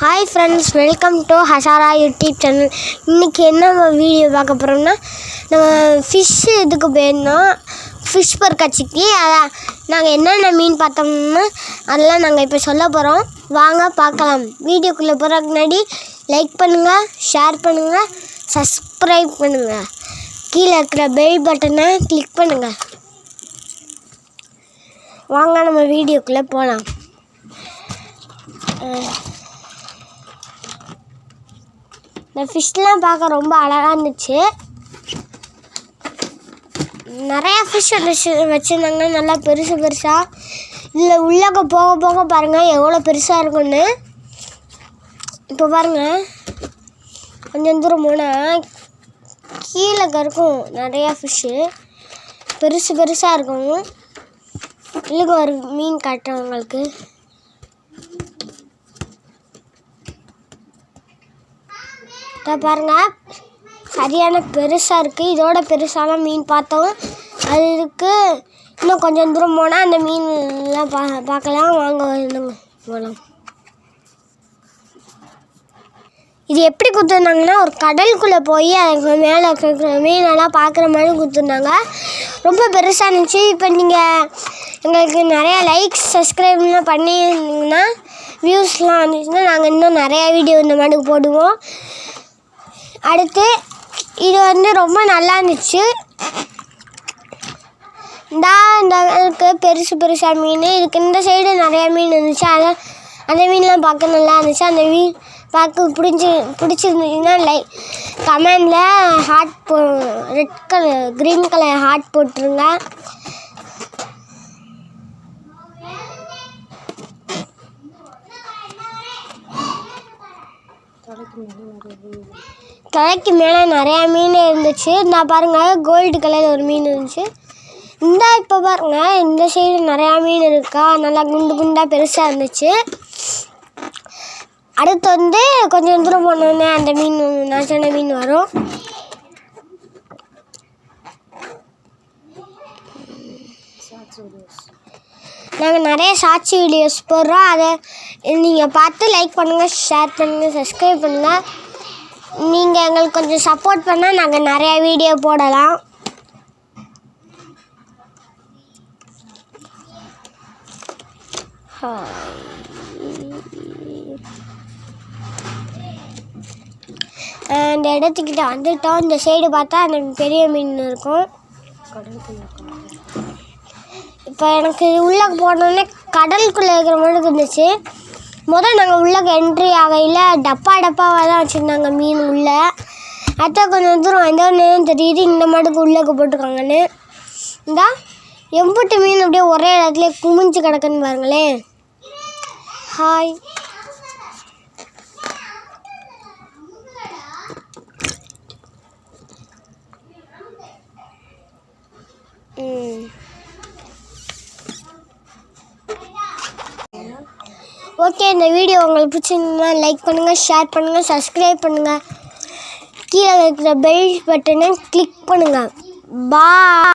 Hi friends welcome to Hazara YouTube channel இன்றைக்கி என்ன video பார்க்க போகிறோம்னா நம்ம ஃபிஷ்ஷு இதுக்கு போயிருந்தோம்? ஃபிஷ் பொற்காட்சிக்கு அதான் நாங்கள் என்னென்ன மீன் பார்த்தோம்னா அதெல்லாம் நாங்கள் இப்போ சொல்ல போகிறோம் வாங்க பார்க்கலாம். வீடியோக்குள்ளே போகிறதுக்கு முன்னாடி லைக் பண்ணுங்கள் ஷேர் பண்ணுங்கள் சப்ஸ்கிரைப் பண்ணுங்கள் கீழே இருக்கிற பெல் பட்டனை கிளிக் பண்ணுங்கள் வாங்க நம்ம வீடியோக்குள்ளே போகலாம் இந்த ஃபிஷ்லாம் பார்க்க ரொம்ப அழகாக இருந்துச்சு. நிறையா ஃபிஷ் வச்சு வச்சுருந்தாங்க. நல்லா பெருசு பெருசாக இதில் உள்ளக்க போக போக பாருங்கள் எவ்வளோ பெருசாக இருக்குன்னு இப்போ பாருங்கள் கொஞ்சம் தூரம் போனால் கீழே இருக்கும் நிறையா ஃபிஷ்ஷு பெருசு பெருசாக இருக்கும். இல்லைங்க ஒரு மீன் காட்டுறவங்களுக்கு இதோ பாருங்க. சரியான பெருசாக இருக்குது இதோட பெருசான மீன் பார்த்தோம். அது இன்னும் கொஞ்சம் தூரம் போனால் அந்த மீன்லாம் பா பார்க்கலாம். வாங்க வந்துங்க போகலாம் இது எப்படி கொடுத்துருந்தாங்கன்னா ஒரு கடலுக்குள்ளே போய் அதுக்கு மேலே இருக்கிற மீனெல்லாம் பார்க்குற மாதிரி கொடுத்துருந்தாங்க ரொம்ப பெருசாக இருந்துச்சு. இப்போ நீங்கள் எங்களுக்கு நிறையா லைக்ஸ் சப்ஸ்கிரைப்லாம் பண்ணியிருந்தீங்கன்னா வியூஸ்லாம் வந்துச்சுன்னா நாங்கள் இன்னும் நிறையா வீடியோ இந்த மாதிரி போடுவோம். அடுத்து இது வந்து ரொம்ப நல்லா இருந்துச்சு. இந்தா இந்த பெருசு பெருசாக மீன். இதுக்கு இந்த சைடு நிறையா மீன் இருந்துச்சு. அதை அந்த மீன்லாம் பார்க்க நல்லா இருந்துச்சு. அந்த மீன் பார்க்க பிடிச்சி பிடிச்சிருந்துச்சுன்னா லைக் கமெண்டில் ஹார்ட் போ red colour green colour heart போட்டுருங்க. தலைக்கு மேலே நிறையா மீன் இருந்துச்சு. நான் பாருங்கள் கோல்டு கலர் ஒரு மீன் இருந்துச்சு. இந்த இப்போ பாருங்கள் இந்த சைடு நிறையா மீன் இருக்கா? நல்லா குண்டு குண்டாக பெருசாக இருந்துச்சு. அடுத்து வந்து கொஞ்சம் தூரம் போனோடனே அந்த மீன் நான் சொன்ன மீன் வரும். நாங்கள் நிறைய சாட்சி வீடியோஸ் போடுறோம். அதை நீங்கள் பார்த்து லைக் பண்ணுங்கள் ஷேர் பண்ணுங்கள் சப்ஸ்கிரைப் பண்ணுங்கள் நீங்கள் எங்களுக்கு கொஞ்சம் சப்போர்ட் பண்ணால் நாங்கள் நிறையா வீடியோ போடலாம். அந்த இடத்துக்கிட்ட வந்துட்டோம். இந்த சைடு பார்த்தா அந்த பெரிய மீன் இருக்கும். இப்போ எனக்கு உள்ளே போனோடனே கடலுக்குள்ளே இருக்கிற மாதிரி இருந்துச்சு. முதல் நாங்கள் உள்ளே என்ட்ரி ஆகையில் டப்பா டப்பாவாக தான் வச்சுருந்தாங்க மீன் உள்ளே. அடுத்த கொஞ்சம் தூரம் வந்தோடனே தெரியுது இந்த மாட்டுக்கு உள்ளக்கு போட்டிருக்காங்கன்னு. இந்தா எம்புட்டு மீன் அப்படியே ஒரே இடத்துல குமிஞ்சு கிடக்குன்னு பாருங்களேன். ஹாய் ஓகே இந்த வீடியோ உங்களுக்கு பிடிச்சிருந்தா லைக் பண்ணுங்கள் ஷேர் பண்ணுங்கள் சப்ஸ்கிரைப் பண்ணுங்கள் கீழே இருக்கிற பெல் பட்டனை கிளிக் பண்ணுங்கள் பா